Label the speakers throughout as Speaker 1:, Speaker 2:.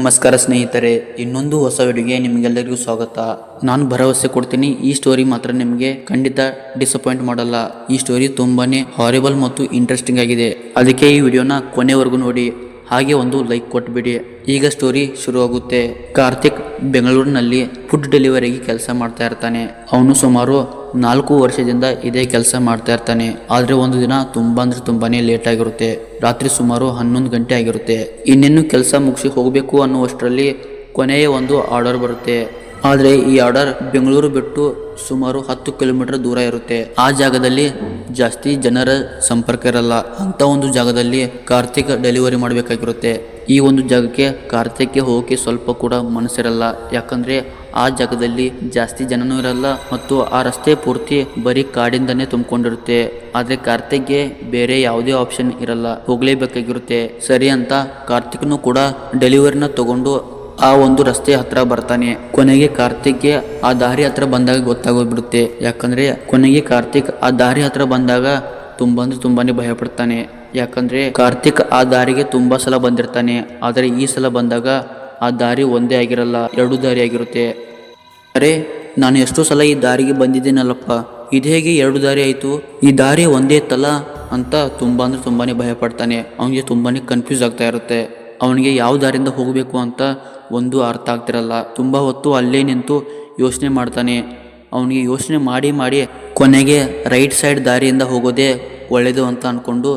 Speaker 1: ನಮಸ್ಕಾರ ಸ್ನೇಹಿತರೆ, ಇನ್ನೊಂದು ಹೊಸ ವಿಡಿಯೋಗೆ ನಿಮಗೆಲ್ಲರಿಗೂ ಸ್ವಾಗತ. ನಾನು ಭರವಸೆ ಕೊಡ್ತೀನಿ, ಈ ಸ್ಟೋರಿ ಮಾತ್ರ ನಿಮಗೆ ಖಂಡಿತ ಡಿಸಪಾಯಿಂಟ್ ಮಾಡಲ್ಲ. ಈ ಸ್ಟೋರಿ ತುಂಬಾನೇ ಹಾರಿಬಲ್ ಮತ್ತು ಇಂಟ್ರೆಸ್ಟಿಂಗ್ ಆಗಿದೆ. ಅದಕ್ಕೆ ಈ ವಿಡಿಯೋನ ಕೊನೆವರೆಗೂ ನೋಡಿ, ಹಾಗೆ ಒಂದು ಲೈಕ್ ಕೊಟ್ಬಿಡಿ. ಈಗ ಸ್ಟೋರಿ ಶುರುವಾಗುತ್ತೆ. ಕಾರ್ತಿಕ್ ಬೆಂಗಳೂರಿನಲ್ಲಿ ಫುಡ್ ಡೆಲಿವರಿಗೆ ಕೆಲಸ ಮಾಡ್ತಾ ಇರ್ತಾನೆ. ಅವನು ಸುಮಾರು ನಾಲ್ಕು ವರ್ಷದಿಂದ ಇದೇ ಕೆಲಸ ಮಾಡ್ತಾ ಇರ್ತಾನೆ. ಆದ್ರೆ ಒಂದು ದಿನ ತುಂಬಾ ಅಂದ್ರೆ ತುಂಬಾನೇ ಲೇಟ್ ಆಗಿರುತ್ತೆ. ರಾತ್ರಿ ಸುಮಾರು ಹನ್ನೊಂದು ಗಂಟೆ ಆಗಿರುತ್ತೆ. ಇನ್ನೇನು ಕೆಲಸ ಮುಗಿಸಿ ಹೋಗಬೇಕು ಅನ್ನುವಷ್ಟರಲ್ಲಿ ಕೊನೆಯ ಒಂದು ಆರ್ಡರ್ ಬರುತ್ತೆ. ಆದರೆ ಈ ಆರ್ಡರ್ ಬೆಂಗಳೂರು ಬಿಟ್ಟು ಸುಮಾರು ಹತ್ತು ಕಿಲೋಮೀಟರ್ ದೂರ ಇರುತ್ತೆ. ಆ ಜಾಗದಲ್ಲಿ ಜಾಸ್ತಿ ಜನರ ಸಂಪರ್ಕ ಇರಲ್ಲ. ಅಂತ ಒಂದು ಜಾಗದಲ್ಲಿ ಕಾರ್ತಿಕ್ ಡೆಲಿವರಿ ಮಾಡಬೇಕಾಗಿರುತ್ತೆ. ಈ ಒಂದು ಜಾಗಕ್ಕೆ ಕಾರ್ತಿಕ್ಗೆ ಹೋಗೋಕೆ ಸ್ವಲ್ಪ ಕೂಡ ಮನಸ್ಸಿರಲ್ಲ. ಯಾಕಂದ್ರೆ ಆ ಜಾಗದಲ್ಲಿ ಜಾಸ್ತಿ ಜನನೂ ಇರಲ್ಲ ಮತ್ತು ಆ ರಸ್ತೆ ಪೂರ್ತಿ ಬರೀ ಕಾಡಿಂದನೇ ತುಂಬಿಕೊಂಡಿರುತ್ತೆ. ಆದ್ರೆ ಕಾರ್ತಿಕ್ಗೆ ಬೇರೆ ಯಾವುದೇ ಆಪ್ಷನ್ ಇರಲ್ಲ. ಹೋಗ್ಲೇಬೇಕಾಗಿರುತ್ತೆ. ಸರಿ ಅಂತ ಕಾರ್ತಿಕ್ನು ಕೂಡ ಡೆಲಿವರಿನ ತಗೊಂಡು ಆ ಒಂದು ರಸ್ತೆ ಹತ್ರ ಬರ್ತಾನೆ. ಕೊನೆಗೆ ಕಾರ್ತಿಕ್ಗೆ ಆ ದಾರಿ ಹತ್ರ ಬಂದಾಗ ಗೊತ್ತಾಗೋಗ್ಬಿಡುತ್ತೆ. ಯಾಕಂದ್ರೆ ಕೊನೆಗೆ ಕಾರ್ತಿಕ್ ಆ ದಾರಿ ಹತ್ರ ಬಂದಾಗ ತುಂಬ ಅಂದ್ರೆ ತುಂಬಾನೇ ಭಯ ಪಡ್ತಾನೆ ಯಾಕಂದ್ರೆ ಕಾರ್ತಿಕ್ ಆ ದಾರಿಗೆ ತುಂಬಾ ಸಲ ಬಂದಿರ್ತಾನೆ. ಆದರೆ ಈ ಸಲ ಬಂದಾಗ ಆ ದಾರಿ ಒಂದೇ ಆಗಿರಲ್ಲ, ಎರಡು ದಾರಿ ಆಗಿರುತ್ತೆ. ಅರೆ, ನಾನು ಎಷ್ಟೋ ಸಲ ಈ ದಾರಿಗೆ ಬಂದಿದ್ದೀನಲ್ಲಪ್ಪ. ಇದು ಹೇಗೆ ಎರಡು ದಾರಿ ಆಯಿತು? ಈ ದಾರಿ ಒಂದೇ ಇತ್ತಲ್ಲ ಅಂತ ತುಂಬಾ ಅಂದ್ರೆ ತುಂಬಾನೇ ಭಯ ಪಡ್ತಾನೆ ಅವನಿಗೆ ತುಂಬಾನೇ ಕನ್ಫ್ಯೂಸ್ ಆಗ್ತಾ ಇರುತ್ತೆ. ಅವನಿಗೆ ಯಾವ ದಾರಿಯಿಂದ ಹೋಗಬೇಕು ಅಂತ ಒಂದು ಅರ್ಥ ಆಗ್ತಿರಲ್ಲ. ತುಂಬ ಹೊತ್ತು ಅಲ್ಲೇ ನಿಂತು ಯೋಚನೆ ಮಾಡ್ತಾನೆ. ಅವನಿಗೆ ಯೋಚನೆ ಮಾಡಿ ಮಾಡಿ ಕೊನೆಗೆ ರೈಟ್ ಸೈಡ್ ದಾರಿಯಿಂದ ಹೋಗೋದೇ ಒಳ್ಳೆಯದು ಅಂತ ಅಂದ್ಕೊಂಡು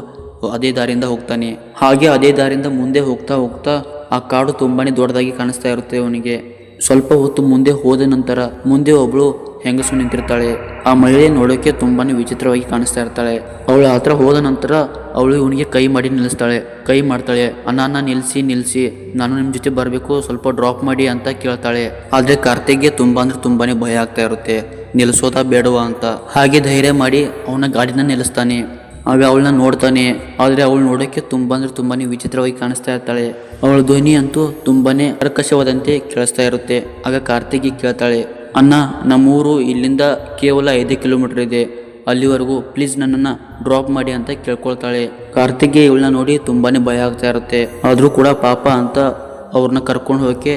Speaker 1: ಅದೇ ದಾರಿಯಿಂದ ಹೋಗ್ತಾನೆ. ಹಾಗೆ ಅದೇ ದಾರಿಯಿಂದ ಮುಂದೆ ಹೋಗ್ತಾ ಹೋಗ್ತಾ ಆ ಕಾಡು ತುಂಬಾ ದೊಡ್ಡದಾಗಿ ಕಾಣಿಸ್ತಾ ಇರುತ್ತೆ ಅವನಿಗೆ. ಸ್ವಲ್ಪ ಹೊತ್ತು ಮುಂದೆ ಹೋದ ನಂತರ ಮುಂದೆ ಒಬ್ಳು ಹೆಂಗಸು ನಿಂತಿರ್ತಾಳೆ. ಆ ಮಹಿಳೆ ನೋಡೋಕೆ ತುಂಬಾನೇ ವಿಚಿತ್ರವಾಗಿ ಕಾಣಿಸ್ತಾ ಇರ್ತಾಳೆ. ಅವಳ ಹತ್ರ ಹೋದ ನಂತರ ಅವಳು ಇವನಿಗೆ ಕೈ ಮಾಡಿ ನಿಲ್ಲಿಸ್ತಾಳೆ. ಕೈ ಮಾಡ್ತಾಳೆ ಅನ್ನ ನಿಲ್ಲಿಸಿ ನಿಲ್ಸಿ ನಾನು ನಿಮ್ಮ ಜೊತೆ ಬರಬೇಕು, ಸ್ವಲ್ಪ ಡ್ರಾಪ್ ಮಾಡಿ ಅಂತ ಕೇಳ್ತಾಳೆ. ಆದ್ರೆ ಕಾರ್ತಿಕ್ಗೆ ತುಂಬ ಅಂದ್ರೆ ತುಂಬಾನೇ ಭಯ ಆಗ್ತಾ ಇರುತ್ತೆ. ನಿಲ್ಸೋದಾ ಬೇಡವಾ ಅಂತ. ಹಾಗೆ ಧೈರ್ಯ ಮಾಡಿ ಅವನ ಗಾಡಿನ ನಿಲ್ಲಿಸ್ತಾನೆ. ಆಗ ಅವಳನ್ನ ನೋಡ್ತಾನೆ. ಆದ್ರೆ ಅವಳು ನೋಡೋಕೆ ತುಂಬಾ ಅಂದ್ರೆ ತುಂಬಾನೇ ವಿಚಿತ್ರವಾಗಿ ಕಾಣಿಸ್ತಾ ಇರ್ತಾಳೆ. ಅವಳ ಧ್ವನಿ ಅಂತೂ ತುಂಬಾನೇ ಕರ್ಕಶವಾದಂತೆ ಕೇಳಿಸ್ತಾ ಇರುತ್ತೆ. ಆಗ ಕಾರ್ತಿಗೆ ಕೇಳ್ತಾಳೆ ಅಣ್ಣ, ನಮ್ಮೂರು ಇಲ್ಲಿಂದ ಕೇವಲ ಐದು ಕಿಲೋಮೀಟರ್ ಇದೆ. ಅಲ್ಲಿವರೆಗೂ ಪ್ಲೀಸ್ ನನ್ನನ್ನು ಡ್ರಾಪ್ ಮಾಡಿ ಅಂತ ಕೇಳ್ಕೊಳ್ತಾಳೆ. ಕಾರ್ತಿಕ್ಗೆ ಇವಳನ್ನ ನೋಡಿ ತುಂಬಾ ಭಯ ಆಗ್ತಾ ಇರುತ್ತೆ. ಆದರೂ ಕೂಡ ಪಾಪ ಅಂತ ಅವ್ರನ್ನ ಕರ್ಕೊಂಡು ಹೋಗಕ್ಕೆ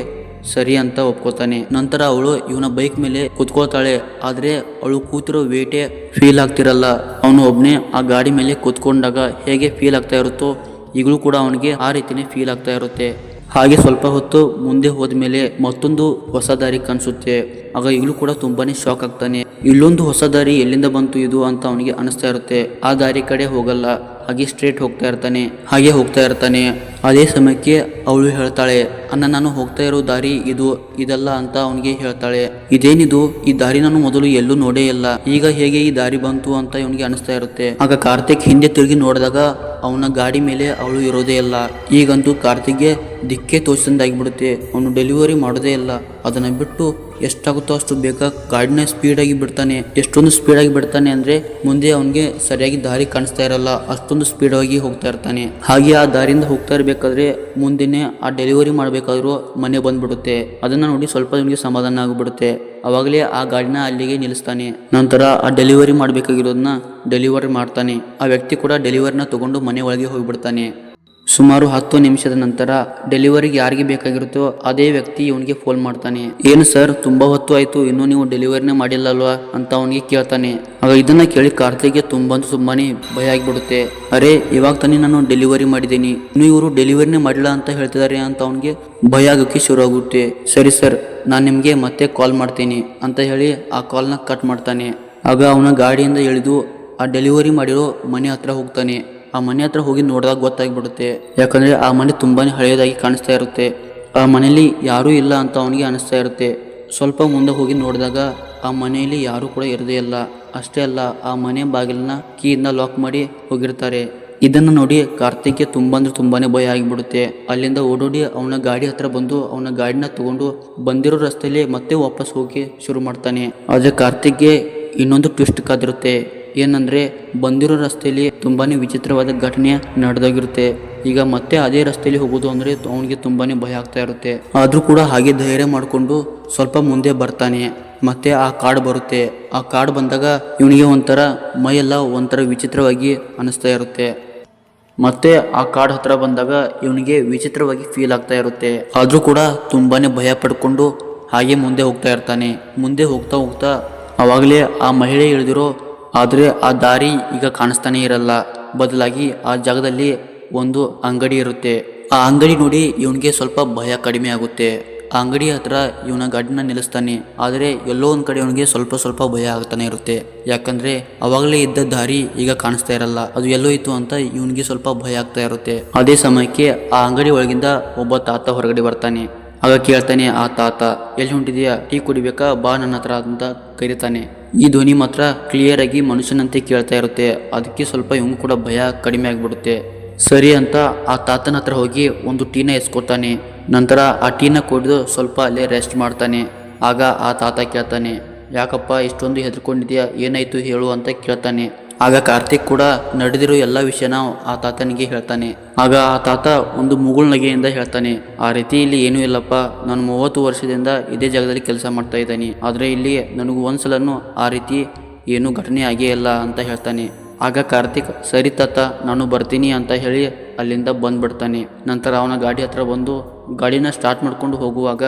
Speaker 1: ಸರಿ ಅಂತ ಒಪ್ಕೋತಾನೆ. ನಂತರ ಅವಳು ಇವನ ಬೈಕ್ ಮೇಲೆ ಕೂತ್ಕೊಳ್ತಾಳೆ. ಆದರೆ ಅವಳು ಕೂತಿರೋ ವೇಟೆ ಫೀಲ್ ಆಗ್ತಿರಲ್ಲ. ಅವನು ಒಬ್ಬನೇ ಆ ಗಾಡಿ ಮೇಲೆ ಕೂತ್ಕೊಂಡಾಗ ಹೇಗೆ ಫೀಲ್ ಆಗ್ತಾ ಇರುತ್ತೋ ಈಗಲೂ ಕೂಡ ಅವನಿಗೆ ಆ ರೀತಿಯೇ ಫೀಲ್ ಆಗ್ತಾ ಇರುತ್ತೆ. ಹಾಗೆ ಸ್ವಲ್ಪ ಹೊತ್ತು ಮುಂದೆ ಹೋದ್ಮೇಲೆ ಮತ್ತೊಂದು ಹೊಸ ದಾರಿ ಕಾಣಿಸುತ್ತೆ. ಆಗ ಈಗಲೂ ಕೂಡ ತುಂಬಾನೇ ಶಾಕ್ ಆಗ್ತಾನೆ. ಇಲ್ಲೊಂದು ಹೊಸ ದಾರಿ ಎಲ್ಲಿಂದ ಬಂತು ಇದು ಅಂತ ಅವನಿಗೆ ಅನಿಸ್ತಾ ಇರುತ್ತೆ. ಆ ದಾರಿ ಕಡೆ ಹೋಗಲ್ಲ. ಹಾಗೆ ಸ್ಟ್ರೇಟ್ ಹೋಗ್ತಾ ಇರ್ತಾನೆ. ಹಾಗೆ ಹೋಗ್ತಾ ಇರ್ತಾನೆ. ಅದೇ ಸಮಯಕ್ಕೆ ಅವಳು ಹೇಳ್ತಾಳೆ ಅನ್ನ ನಾನು ಹೋಗ್ತಾ ಇರೋ ದಾರಿ ಇದು, ಇದಲ್ಲ ಅಂತ ಅವನಿಗೆ ಹೇಳ್ತಾಳೆ. ಇದೇನಿದು? ಈ ದಾರಿ ನಾನು ಮೊದಲು ಎಲ್ಲೂ ನೋಡೇ ಇಲ್ಲ. ಈಗ ಹೇಗೆ ಈ ದಾರಿ ಬಂತು ಅಂತ ಇವನಿಗೆ ಅನಿಸ್ತಾ ಇರುತ್ತೆ. ಆಗ ಕಾರ್ತಿಕ್ ಹಿಂದೆ ತಿರುಗಿ ನೋಡಿದಾಗ ಅವನ ಗಾಡಿ ಮೇಲೆ ಅವಳು ಇರೋದೇ ಇಲ್ಲ. ಈಗಂತೂ ಕಾರ್ತಿಕ್ಗೆ ದಿಕ್ಕೆ ತೋಚಿದಂದಾಗಿಬಿಡುತ್ತೆ. ಅವನು ಡೆಲಿವರಿ ಮಾಡೋದೇ ಇಲ್ಲ. ಅದನ್ನು ಬಿಟ್ಟು ಎಷ್ಟಾಗುತ್ತೋ ಅಷ್ಟು ಬೇಗ ಗಾಡಿನ ಸ್ಪೀಡಾಗಿ ಬಿಡ್ತಾನೆ. ಎಷ್ಟೊಂದು ಸ್ಪೀಡಾಗಿ ಬಿಡ್ತಾನೆ ಅಂದ್ರೆ ಮುಂದೆ ಅವನಿಗೆ ಸರಿಯಾಗಿ ದಾರಿ ಕಾಣಿಸ್ತಾ ಇರಲ್ಲ. ಅಷ್ಟೊಂದು ಸ್ಪೀಡಾಗಿ ಹೋಗ್ತಾ ಇರ್ತಾನೆ. ಹಾಗೆ ಆ ದಾರಿಯಿಂದ ಹೋಗ್ತಾ ಇರಬೇಕಾದ್ರೆ ಮುಂದೆನೆ ಆ ಡೆಲಿವರಿ ಮಾಡಬೇಕಾದ್ರೂ ಮನೆ ಬಂದ್ಬಿಡುತ್ತೆ. ಅದನ್ನು ನೋಡಿ ಸ್ವಲ್ಪ ನಿಮಗೆ ಸಮಾಧಾನ ಆಗಿಬಿಡುತ್ತೆ. ಅವಾಗಲೇ ಆ ಗಾಡಿನ ಅಲ್ಲಿಗೆ ನಿಲ್ಲಿಸ್ತಾನೆ. ನಂತರ ಆ ಡೆಲಿವರಿ ಮಾಡಬೇಕಾಗಿರೋದನ್ನ ಡೆಲಿವರಿ ಮಾಡ್ತಾನೆ. ಆ ವ್ಯಕ್ತಿ ಕೂಡ ಡೆಲಿವರಿನ ತಗೊಂಡು ಮನೆ ಒಳಗೆ ಹೋಗಿಬಿಡ್ತಾನೆ. ಸುಮಾರು ಹತ್ತು ನಿಮಿಷದ ನಂತರ ಡೆಲಿವರಿಗೆ ಯಾರಿಗೆ ಬೇಕಾಗಿರುತ್ತೋ ಅದೇ ವ್ಯಕ್ತಿ ಇವನಿಗೆ ಫೋನ್ ಮಾಡ್ತಾನೆ. ಏನು ಸರ್ ತುಂಬಾ ಹೊತ್ತು ಆಯ್ತು, ಇನ್ನೂ ನೀವು ಡೆಲಿವರಿನೇ ಮಾಡಿಲ್ಲ ಅಲ್ವಾ ಅಂತ ಅವನಿಗೆ ಕೇಳ್ತಾನೆ. ಆಗ ಇದನ್ನ ಕೇಳಿ ಕಾರ್ತಿಕ್ಗೆ ತುಂಬಾ ತುಂಬಾನೇ ಭಯ ಆಗಿಬಿಡುತ್ತೆ. ಅರೆ, ಇವಾಗ ತಾನೇ ನಾನು ಡೆಲಿವರಿ ಮಾಡಿದ್ದೀನಿ. ಇನ್ನು ಇವರು ಡೆಲಿವರಿನೇ ಮಾಡಿಲ್ಲ ಅಂತ ಹೇಳ್ತಿದ್ದಾರೆ ಅಂತ ಅವನಿಗೆ ಭಯ ಆಗೋಕೆ ಶುರು ಆಗುತ್ತೆ ಸರಿ ಸರ್ ನಾನು ನಿಮಗೆ ಮತ್ತೆ ಕಾಲ್ ಮಾಡ್ತೀನಿ, ಅಂತ ಹೇಳಿ ಆ ಕಾಲ್ನ ಕಟ್ ಮಾಡ್ತಾನೆ. ಆಗ ಅವನ ಗಾಡಿಯಿಂದ ಇಳಿದು ಆ ಡೆಲಿವರಿ ಮಾಡಿರೋ ಮನೆ ಹತ್ರ ಹೋಗ್ತಾನೆ. ಆ ಮನೆ ಹತ್ರ ಹೋಗಿ ನೋಡಿದಾಗ ಗೊತ್ತಾಗ್ಬಿಡುತ್ತೆ. ಯಾಕಂದ್ರೆ ಆ ಮನೆ ತುಂಬಾನೇ ಹಳೆಯದಾಗಿ ಕಾಣಿಸ್ತಾ ಇರುತ್ತೆ. ಆ ಮನೆಯಲ್ಲಿ ಯಾರೂ ಇಲ್ಲ ಅಂತ ಅವನಿಗೆ ಅನಿಸ್ತಾ ಇರುತ್ತೆ. ಸ್ವಲ್ಪ ಮುಂದೆ ಹೋಗಿ ನೋಡಿದಾಗ ಆ ಮನೆಯಲ್ಲಿ ಯಾರೂ ಕೂಡ ಇರದೇ ಇಲ್ಲ. ಅಷ್ಟೇ ಅಲ್ಲ, ಆ ಮನೆ ಬಾಗಿಲನ್ನ ಕೀಯಿಂದ ಲಾಕ್ ಮಾಡಿ ಹೋಗಿರ್ತಾರೆ. ಇದನ್ನ ನೋಡಿ ಕಾರ್ತಿಕ್ಗೆ ತುಂಬಾ ಅಂದ್ರೆ ತುಂಬಾನೇ ಭಯ ಆಗಿಬಿಡುತ್ತೆ. ಅಲ್ಲಿಂದ ಓಡೋಡಿ ಅವನ ಗಾಡಿ ಹತ್ರ ಬಂದು ಅವನ ಗಾಡಿನ ತಗೊಂಡು ಬಂದಿರೋ ರಸ್ತೆಯಲ್ಲಿ ಮತ್ತೆ ವಾಪಸ್ ಹೋಗಿ ಶುರು ಮಾಡ್ತಾನೆ. ಆದ್ರೆ ಕಾರ್ತಿಕ್ಗೆ ಇನ್ನೊಂದು ಟ್ವಿಸ್ಟ್ ಕಾದಿರುತ್ತೆ. ಏನಂದ್ರೆ ಬಂದಿರೋ ರಸ್ತೆಯಲ್ಲಿ ತುಂಬಾನೇ ವಿಚಿತ್ರವಾದ ಘಟನೆ ನಡೆದಾಗಿರುತ್ತೆ. ಈಗ ಮತ್ತೆ ಅದೇ ರಸ್ತೆಯಲ್ಲಿ ಹೋಗೋದು ಅಂದ್ರೆ ಅವನಿಗೆ ತುಂಬಾನೇ ಭಯ ಆಗ್ತಾ ಇರುತ್ತೆ. ಆದ್ರೂ ಕೂಡ ಹಾಗೆ ಧೈರ್ಯ ಮಾಡಿಕೊಂಡು ಸ್ವಲ್ಪ ಮುಂದೆ ಬರ್ತಾನೆ. ಮತ್ತೆ ಆ ಕಾಡು ಬರುತ್ತೆ. ಆ ಕಾಡು ಬಂದಾಗ ಇವನಿಗೆ ಒಂಥರ ಮೈಯೆಲ್ಲ ಒಂಥರ ವಿಚಿತ್ರವಾಗಿ ಅನಿಸ್ತಾ ಇರುತ್ತೆ. ಮತ್ತೆ ಆ ಕಾಡ್ ಹತ್ರ ಬಂದಾಗ ಇವನಿಗೆ ವಿಚಿತ್ರವಾಗಿ ಫೀಲ್ ಆಗ್ತಾ ಇರುತ್ತೆ. ಆದ್ರೂ ಕೂಡ ತುಂಬಾನೇ ಭಯ ಪಡ್ಕೊಂಡು ಹಾಗೆ ಮುಂದೆ ಹೋಗ್ತಾ ಇರ್ತಾನೆ. ಮುಂದೆ ಹೋಗ್ತಾ ಹೋಗ್ತಾ ಅವಾಗಲೇ ಆ ಮಹಿಳೆ ಇಳಿದಿರೋ ಆದರೆ ಆ ದಾರಿ ಈಗ ಕಾಣಿಸ್ತಾನೆ ಇರಲ್ಲ. ಬದಲಾಗಿ ಆ ಜಾಗದಲ್ಲಿ ಒಂದು ಅಂಗಡಿ ಇರುತ್ತೆ. ಆ ಅಂಗಡಿ ನೋಡಿ ಇವನಿಗೆ ಸ್ವಲ್ಪ ಭಯ ಕಡಿಮೆ ಆಗುತ್ತೆ. ಆ ಅಂಗಡಿ ಹತ್ರ ಇವನ ಗಾಡಿನ ನಿಲ್ಲಿಸ್ತಾನೆ. ಆದರೆ ಎಲ್ಲೋ ಒಂದು ಕಡೆ ಅವನಿಗೆ ಸ್ವಲ್ಪ ಸ್ವಲ್ಪ ಭಯ ಆಗ್ತಾನೆ ಇರುತ್ತೆ. ಯಾಕಂದ್ರೆ ಅವಾಗಲೇ ಇದ್ದ ದಾರಿ ಈಗ ಕಾಣಿಸ್ತಾ ಇರಲ್ಲ. ಅದು ಎಲ್ಲೋ ಇತ್ತು ಅಂತ ಇವನಿಗೆ ಸ್ವಲ್ಪ ಭಯ ಆಗ್ತಾ ಇರುತ್ತೆ. ಅದೇ ಸಮಯಕ್ಕೆ ಆ ಅಂಗಡಿ ಒಳಗಿಂದ ಒಬ್ಬ ತಾತ ಹೊರಗಡೆ ಬರ್ತಾನೆ. ಆಗ ಕೇಳ್ತಾನೆ, ಆ ತಾತ, ಎಲ್ಲಿ ಹೊಂಟಿದೆಯಾ? ಟೀ ಕುಡಿಬೇಕಾ? ಬಾ, ನನ್ನ ಹತ್ರ ಅಂತ ಕರಿತಾನೆ. ಈ ಧ್ವನಿ ಮಾತ್ರ ಕ್ಲಿಯರ್ ಆಗಿ ಮನುಷ್ಯನಂತೆ ಕೇಳ್ತಾ ಇರುತ್ತೆ. ಅದಕ್ಕೆ ಸ್ವಲ್ಪ ಇವನು ಕೂಡ ಭಯ ಕಡಿಮೆ ಆಗಿಬಿಡುತ್ತೆ. ಸರಿ ಅಂತ ಆ ತಾತನ ಹತ್ರ ಹೋಗಿ ಒಂದು ಟೀನ ಎಸ್ಕೊತಾನೆ ನಂತರ ಆ ಟೀನ ಕುಡಿದು ಸ್ವಲ್ಪ ಅಲ್ಲೇ ರೆಸ್ಟ್ ಮಾಡ್ತಾನೆ. ಆಗ ಆ ತಾತ ಕೇಳ್ತಾನೆ, ಯಾಕಪ್ಪ, ಇಷ್ಟೊಂದು ಹೆದರ್ಕೊಂಡಿದ್ಯಾ? ಏನಾಯ್ತು? ಹೇಳು ಅಂತ ಕೇಳ್ತಾನೆ. ಆಗ ಕಾರ್ತಿಕ್ ಕೂಡ ನಡೆದಿರೋ ಎಲ್ಲ ವಿಷಯನ ಆ ತಾತನಿಗೆ ಹೇಳ್ತಾನೆ. ಆಗ ಆ ತಾತ ಒಂದು ಮುಗುಳ್ ನಗೆಯಿಂದ ಹೇಳ್ತಾನೆ, ಆ ರೀತಿ ಇಲ್ಲಿ ಏನೂ ಇಲ್ಲಪ್ಪ. ನಾನು ಮೂವತ್ತು ವರ್ಷದಿಂದ ಇದೇ ಜಾಗದಲ್ಲಿ ಕೆಲಸ ಮಾಡ್ತಾ ಇದ್ದೀನಿ. ಆದರೆ ಇಲ್ಲಿ ನನಗೂ ಒಂದ್ಸಲನೂ ಆ ರೀತಿ ಏನು ಘಟನೆ ಆಗೇ ಇಲ್ಲ, ಅಂತ ಹೇಳ್ತಾನೆ. ಆಗ ಕಾರ್ತಿಕ್, ಸರಿ ತಾತ, ನಾನು ಬರ್ತೀನಿ ಅಂತ ಹೇಳಿ ಅಲ್ಲಿಂದ ಬಂದ್ಬಿಡ್ತಾನೆ. ನಂತರ ಅವನ ಗಾಡಿ ಹತ್ರ ಬಂದು ಗಾಡಿನ ಸ್ಟಾರ್ಟ್ ಮಾಡ್ಕೊಂಡು ಹೋಗುವಾಗ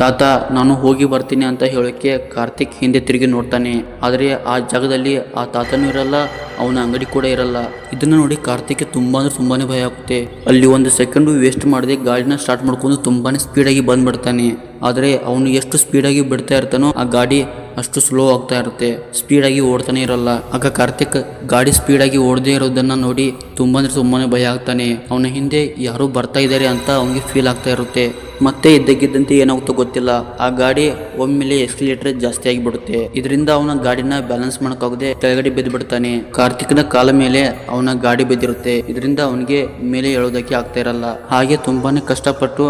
Speaker 1: ತಾತ, ನಾನು ಹೋಗಿ ಬರ್ತೀನಿ ಅಂತ ಹೇಳೋಕ್ಕೆ ಕಾರ್ತಿಕ್ ಹಿಂದೆ ತಿರುಗಿ ನೋಡ್ತಾನೆ. ಆದರೆ ಆ ಜಾಗದಲ್ಲಿ ಆ ತಾತನೂ ಇರಲ್ಲ, ಅವನ ಅಂಗಡಿ ಕೂಡ ಇರಲ್ಲ. ಇದನ್ನು ನೋಡಿ ಕಾರ್ತಿಕ್ಗೆ ತುಂಬ ಅಂದರೆ ತುಂಬಾ ಭಯ ಆಗುತ್ತೆ. ಅಲ್ಲಿ ಒಂದು ಸೆಕೆಂಡು ವೇಸ್ಟ್ ಮಾಡದೆ ಗಾಡಿನ ಸ್ಟಾರ್ಟ್ ಮಾಡ್ಕೊಂಡು ತುಂಬಾ ಸ್ಪೀಡಾಗಿ ಬಂದ್ಬಿಡ್ತಾನೆ. ಆದರೆ ಅವನು ಎಷ್ಟು ಸ್ಪೀಡಾಗಿ ಬಿಡ್ತಾ ಇರ್ತಾನೋ ಆ ಗಾಡಿ ಅಷ್ಟು ಸ್ಲೋ ಆಗ್ತಾ ಇರುತ್ತೆ. ಸ್ಪೀಡಾಗಿ ಓಡ್ತಾನೆ ಇರಲ್ಲ. ಆಗ ಕಾರ್ತಿಕ್ ಗಾಡಿ ಸ್ಪೀಡಾಗಿ ಓಡದೇ ಇರೋದನ್ನ ನೋಡಿ ತುಂಬಾ ಅಂದರೆ ತುಂಬಾ ಭಯ ಆಗ್ತಾನೆ. ಅವನ ಹಿಂದೆ ಯಾರೋ ಬರ್ತಾ ಇದ್ದಾರೆ ಅಂತ ಅವನಿಗೆ ಫೀಲ್ ಆಗ್ತಾ ಇರುತ್ತೆ. ಮತ್ತೆ ಇದ್ದಕ್ಕಿದ್ದಂತೆ ಏನಾಗುತ್ತೋ ಗೊತ್ತಿಲ್ಲ. ಆ ಗಾಡಿ ಒಮ್ಮೆಲೆ ಎಕ್ಸಿಲೇಟರ್ ಜಾಸ್ತಿ ಆಗಿಬಿಡುತ್ತೆ. ಇದರಿಂದ ಅವನ ಗಾಡಿನ ಬ್ಯಾಲೆನ್ಸ್ ಮಾಡೋಕ್ಕಾಗದೆ ಕೆಳಗಡೆ ಬಿದ್ದು ಬಿಡ್ತಾನೆ. ಕಾರ್ತಿಕ್ನ ಕಾಲ ಮೇಲೆ ಅವನ ಗಾಡಿ ಬಿದ್ದಿರುತ್ತೆ. ಇದರಿಂದ ಅವನಿಗೆ ಮೇಲೆ ಹೇಳೋದಕ್ಕೆ ಆಗ್ತಾ ಇರಲ್ಲ. ಹಾಗೆ ತುಂಬಾನೇ ಕಷ್ಟಪಟ್ಟು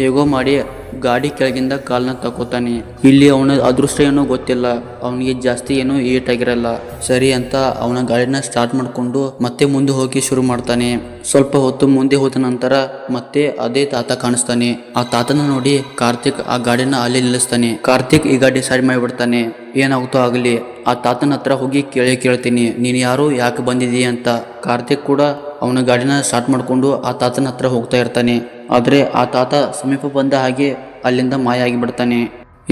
Speaker 1: ಹೇಗೋ ಮಾಡಿ ಗಾಡಿ ಕೆಳಗಿಂದ ಕಾಲ್ನ ತಕೋತಾನೆ ಇಲ್ಲಿ ಅವನ ಅದೃಷ್ಟ ಏನೋ ಗೊತ್ತಿಲ್ಲ. ಅವನಿಗೆ ಜಾಸ್ತಿ ಏನೋ ಏಟಾಗಿರಲ್ಲ. ಸರಿ ಅಂತ ಅವನ ಗಾಡಿನ ಸ್ಟಾರ್ಟ್ ಮಾಡಿಕೊಂಡು ಮತ್ತೆ ಮುಂದೆ ಹೋಗಿ ಶುರು ಮಾಡ್ತಾನೆ. ಸ್ವಲ್ಪ ಹೊತ್ತು ಮುಂದೆ ಹೋದ ನಂತರ ಮತ್ತೆ ಅದೇ ತಾತ ಕಾಣಿಸ್ತಾನೆ. ಆ ತಾತನ ನೋಡಿ ಕಾರ್ತಿಕ್ ಆ ಗಾಡಿನ ಅಲ್ಲಿ ನಿಲ್ಲಿಸ್ತಾನೆ. ಕಾರ್ತಿಕ್ ಈಗ ಡಿಸೈಡ್ ಮಾಡಿಬಿಡ್ತಾನೆ. ಏನಾಗುತ್ತೋ ಆಗಲಿ. ಆ ತಾತನ ಹತ್ರ ಹೋಗಿ ಕೇಳಿ ಕೇಳ್ತೀನಿ. ನೀನು ಯಾರು? ಯಾಕೆ ಬಂದಿದೀಯ ಅಂತ. ಕಾರ್ತಿಕ್ ಕೂಡ ಅವನ ಗಾಡಿನ ಸ್ಟಾರ್ಟ್ ಮಾಡಿಕೊಂಡು ಆ ತಾತನ ಹತ್ರ ಹೋಗ್ತಾ ಇರ್ತಾನೆ. ಆದರೆ ಆ ತಾತ ಸಮೀಪ ಬಂದ ಹಾಗೆ ಅಲ್ಲಿಂದ ಮಾಯ ಆಗಿಬಿಡ್ತಾನೆ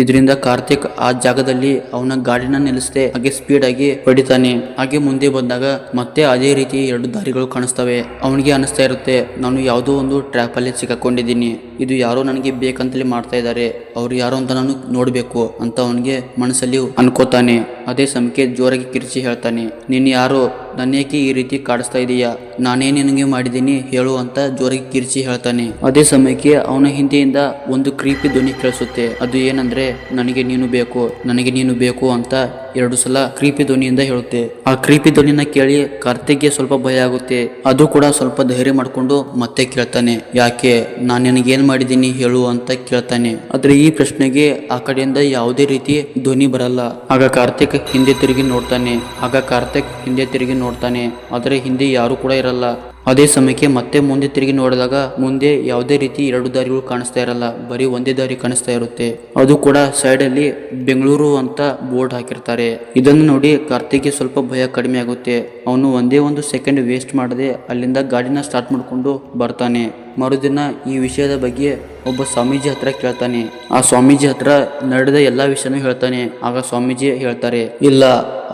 Speaker 1: ಇದರಿಂದ ಕಾರ್ತಿಕ್ ಆ ಜಾಗದಲ್ಲಿ ಅವನ ಗಾಡಿನ ನಿಲ್ಲಿಸದೆ ಹಾಗೆ ಸ್ಪೀಡ್ ಆಗಿ ಹೊಡಿತಾನೆ. ಹಾಗೆ ಮುಂದೆ ಬಂದಾಗ ಮತ್ತೆ ಅದೇ ರೀತಿ ಎರಡು ದಾರಿಗಳು ಕಾಣಿಸ್ತವೆ. ಅವನಿಗೆ ಅನಿಸ್ತಾ ಇರುತ್ತೆ, ನಾನು ಯಾವುದೋ ಒಂದು ಟ್ರ್ಯಾಪ್ ಅಲ್ಲಿ ಸಿಕ್ಕಾಕೊಂಡಿದ್ದೀನಿ. ಇದು ಯಾರೋ ನನಗೆ ಬೇಕಂತಲೇ ಮಾಡ್ತಾ ಇದ್ದಾರೆ. ಅವ್ರು ಯಾರೋ ಅಂತ ನಾನು ನೋಡಬೇಕು, ಅಂತ ಅವನಿಗೆ ಮನಸ್ಸಲ್ಲಿ ಅನ್ಕೋತಾನೆ. ಅದೇ ಸಮಯಕ್ಕೆ ಜೋರಾಗಿ ಕಿರ್ಚಿ ಹೇಳ್ತಾನೆ, ನೀನು ಯಾರು ನನ್ನೇಕೆ ಈ ರೀತಿ ಕಾಡಿಸ್ತಾ ಇದೀಯಾ? ನಾನೇ ನಿನಗೆ ಮಾಡಿದ್ದೀನಿ ಹೇಳು ಅಂತ ಜೋರಾಗಿ ಕಿರ್ಚಿ ಹೇಳ್ತಾನೆ. ಅದೇ ಸಮಯಕ್ಕೆ ಅವನ ಹಿಂದೆಯಿಂದ ಒಂದು ಕ್ರೀಪಿ ಧ್ವನಿ ಕೇಳಿಸುತ್ತೆ. ಅದು ಏನಂದ್ರೆ, ನನಗೆ ನೀನು ಬೇಕು, ನನಗೆ ನೀನು ಬೇಕು ಅಂತ ಎರಡು ಸಲ ಕ್ರೀಪಿ ಧ್ವನಿಯಿಂದ ಹೇಳುತ್ತೆ. ಆ ಕ್ರೀಪಿ ಧ್ವನಿನ ಕೇಳಿ ಕಾರ್ತಿಕ್ಗೆ ಸ್ವಲ್ಪ ಭಯ ಆಗುತ್ತೆ. ಅದು ಕೂಡ ಸ್ವಲ್ಪ ಧೈರ್ಯ ಮಾಡ್ಕೊಂಡು ಮತ್ತೆ ಕೇಳ್ತಾನೆ. ಯಾಕೆ? ನಾನು ನಿನಗೇನ್ ಮಾಡಿದ್ದೀನಿ ಹೇಳು ಅಂತ ಕೇಳ್ತಾನೆ. ಆದ್ರೆ ಈ ಪ್ರಶ್ನೆಗೆ ಆ ಕಡೆಯಿಂದ ಯಾವುದೇ ರೀತಿ ಧ್ವನಿ ಬರಲ್ಲ. ಆಗ ಕಾರ್ತಿಕ್ ಹಿಂದೆ ತಿರುಗಿ ನೋಡ್ತಾನೆ. ಆಗ ಕಾರ್ತಿಕ್ ಹಿಂದೆ ತಿರುಗಿ ನೋಡ್ತಾನೆ, ಆದರೆ ಹಿಂದೆ ಯಾರು ಕೂಡ ಇರಲ್ಲ. ಅದೇ ಸಮಯಕ್ಕೆ ಮತ್ತೆ ಮುಂದೆ ತಿರುಗಿ ನೋಡಿದಾಗ ಮುಂದೆ ಯಾವುದೇ ರೀತಿ ಎರಡು ದಾರಿಗಳು ಕಾಣಿಸ್ತಾ ಇರಲ್ಲ, ಬರೀ ಒಂದೇ ದಾರಿ ಕಾಣಿಸ್ತಾ ಇರುತ್ತೆ. ಅದು ಕೂಡ ಸೈಡ್ ಅಲ್ಲಿ ಬೆಂಗಳೂರು ಅಂತ ಬೋರ್ಡ್ ಹಾಕಿರ್ತಾರೆ. ಇದನ್ನು ನೋಡಿ ಕಾರ್ತಿಕ್ಗೆ ಸ್ವಲ್ಪ ಭಯ ಕಡಿಮೆ ಆಗುತ್ತೆ. ಅವನು ಒಂದೇ ಒಂದು ಸೆಕೆಂಡ್ ವೇಸ್ಟ್ ಮಾಡದೆ ಅಲ್ಲಿಂದ ಗಾಡಿನ ಸ್ಟಾರ್ಟ್ ಮಾಡಿಕೊಂಡು ಬರ್ತಾನೆ. ಮರುದಿನ ಈ ವಿಷಯದ ಬಗ್ಗೆ ಒಬ್ಬ ಸ್ವಾಮೀಜಿ ಹತ್ರ ಕೇಳ್ತಾನೆ. ಆ ಸ್ವಾಮೀಜಿ ಹತ್ರ ನಡೆದ ಎಲ್ಲಾ ವಿಷಯನೂ ಹೇಳ್ತಾನೆ. ಆಗ ಸ್ವಾಮೀಜಿ ಹೇಳ್ತಾರೆ, ಇಲ್ಲ,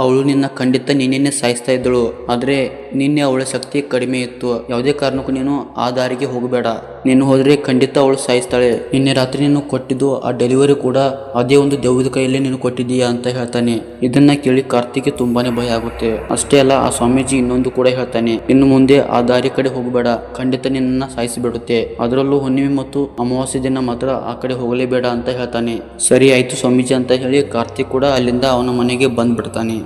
Speaker 1: ಅವಳು ನಿನ್ನ ಖಂಡಿತ ನೀನೇನೆ ಸಾಯಿಸ್ತಾ ಇದ್ದಳು. ಆದ್ರೆ ನಿನ್ನೆ ಅವಳ ಶಕ್ತಿ ಕಡಿಮೆ ಇತ್ತು. ಯಾವುದೇ ಕಾರಣಕ್ಕೂ ನೀನು ಆ ದಾರಿಗೆ ಹೋಗಬೇಡ. ನೀನು ಹೋದ್ರೆ ಖಂಡಿತ ಅವಳು ಸಾಯಿಸ್ತಾಳೆ. ನಿನ್ನೆ ರಾತ್ರಿ ನೀನು ಕೊಟ್ಟಿದ್ದು ಆ ಡೆಲಿವರಿ ಕೂಡ ಅದೇ ಒಂದು ದೆವ್ವದ ಕೈಯಲ್ಲಿ ನೀನು ಕೊಟ್ಟಿದ್ದೀಯಾ ಅಂತ ಹೇಳ್ತಾನೆ. ಇದನ್ನ ಕೇಳಿ ಕಾರ್ತಿಕ್ಗೆ ತುಂಬಾನೇ ಭಯ ಆಗುತ್ತೆ. ಅಷ್ಟೇ ಅಲ್ಲ, ಆ ಸ್ವಾಮೀಜಿ ಇನ್ನೊಂದು ಕೂಡ ಹೇಳ್ತಾನೆ, ಇನ್ನು ಮುಂದೆ ಆ ದಾರಿ ಕಡೆ ಹೋಗಬೇಡ. ಖಂಡಿತ ನಿನ್ನ ಸಾಯಿಸಿಬಿಡುತ್ತೆ. ಅದರಲ್ಲೂ ಹುಣ್ಣಿಮೆ ಮತ್ತು ಅಮಾವಾಸ್ಯೆ ದಿನ ಮಾತ್ರ ಆ ಕಡೆ ಹೋಗಲೇಬೇಡ ಅಂತ ಹೇಳ್ತಾನೆ. ಸರಿ ಆಯಿತು ಸ್ವಾಮೀಜಿ ಅಂತ ಹೇಳಿ ಕಾರ್ತಿಕ್ ಕೂಡ ಅಲ್ಲಿಂದ ಅವನ ಮನೆಗೆ ಬಂದ್ಬಿಡ್ತಾನೆ.